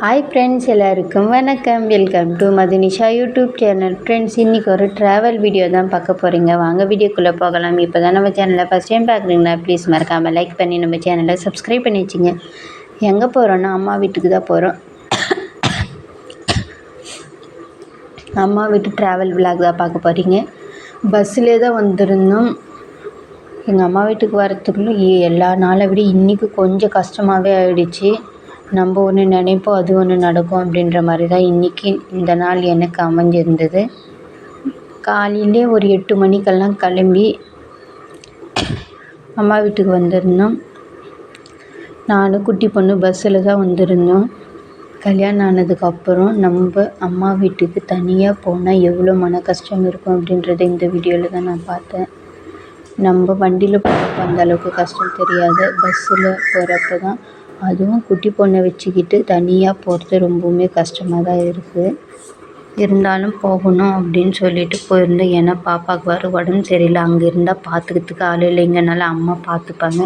Hi friends எல்லாருக்கும் வணக்கம். Welcome to Madhunisha YouTube channel friends இன்றைக்கி ஒரு ட்ராவல் வீடியோ தான் பார்க்க போகிறீங்க வாங்க வீடியோக்குள்ளே போகலாம். இப்போ தான் நம்ம சேனலை ஃபஸ்ட் டைம் பார்க்குறீங்களா ப்ளீஸ் மறக்காமல் லைக் பண்ணி நம்ம சேனலை சப்ஸ்கிரைப் பண்ணி வச்சுங்க. எங்கே போகிறோன்னா அம்மா வீட்டுக்கு தான் போகிறோம் அம்மா வீட்டு ட்ராவல் விளாக் தான் பார்க்க போகிறீங்க பஸ்ஸிலே தான் வந்திருந்தோம். எங்கள் அம்மா வீட்டுக்கு வரத்துக்குள்ளே எல்லா நாளை விட இன்றைக்கி கொஞ்சம் கஷ்டமாகவே ஆயிடுச்சு. நம்ம ஒன்று நினைப்போம் அது ஒன்று நடக்கும் அப்படின்ற மாதிரி தான் இன்றைக்கி இந்த நாள் எனக்கு அமைஞ்சிருந்தது. காலையிலே ஒரு எட்டு மணிக்கெல்லாம் கிளம்பி அம்மா வீட்டுக்கு வந்திருந்தோம். நானும் குட்டி பொண்ணு பஸ்ஸில் தான் வந்திருந்தோம். கல்யாணம் ஆனதுக்கப்புறம் நம்ம அம்மா வீட்டுக்கு தனியாக போனால் எவ்வளோ மன கஷ்டம் இருக்கும் அப்படின்றத இந்த வீடியோவில் தான் நான் பார்த்தேன். நம்ம வண்டியில் போகிறப்ப அந்த அளவுக்கு கஷ்டம் தெரியாது. பஸ்ஸில் போகிறப்ப தான் அதுவும் குட்டி பொண்ணை வச்சுக்கிட்டு தனியாக போகிறது ரொம்பவுமே கஷ்டமாக தான் இருக்குது இருந்தாலும் போகணும் அப்படின்னு சொல்லிட்டு போயிருந்தேன். ஏன்னா பாப்பாவுக்கு வேறு உடம்பு சரியில்லை. அங்கே இருந்தால் பார்த்துக்கிறதுக்கு ஆள் இல்லைங்கனால அம்மா பார்த்துப்பாங்க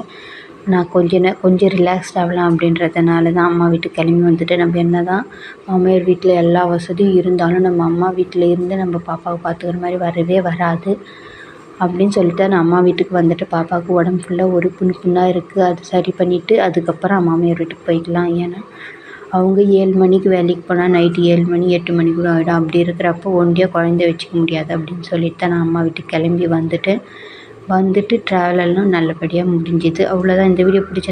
நான் கொஞ்ச நே கொஞ்சம் ரிலாக்ஸ்ட் ஆகலாம் அப்படின்றதுனால தான் அம்மா வீட்டுக்கு கிளம்பி வந்துட்டு நம்ம என்ன தான் மாமியார் வீட்டில் எல்லா வசதியும் இருந்தாலும் நம்ம அம்மா வீட்டில் இருந்து நம்ம பாப்பாவை பார்த்துக்கிற மாதிரி வரவே வராது. அப்படின்னு சொல்லிட்டு நான் அம்மா வீட்டுக்கு வந்துட்டு பாப்பாவுக்கு உடம்பு ஃபுல்லாக ஒரு புண் புண்ணாக இருக்குது அது சரி பண்ணிவிட்டு அதுக்கப்புறம் மாமியார் வீட்டுக்கு போய்க்கலாம். ஏன்னா அவங்க ஏழு மணிக்கு வேலைக்கு போனால் நைட்டு ஏழு மணி எட்டு மணி கூட ஆகிடும் அப்படி இருக்கிறப்போ ஒண்டியாக குழந்தைய வச்சுக்க முடியாது அப்படின்னு சொல்லிட்டு தான் நான் அம்மா வீட்டுக்கு கிளம்பி வந்துட்டு வந்துட்டு ட்ராவல் எல்லாம் நல்லபடியாக முடிஞ்சுது. அவ்வளோதான் இந்த வீடியோ பிடிச்ச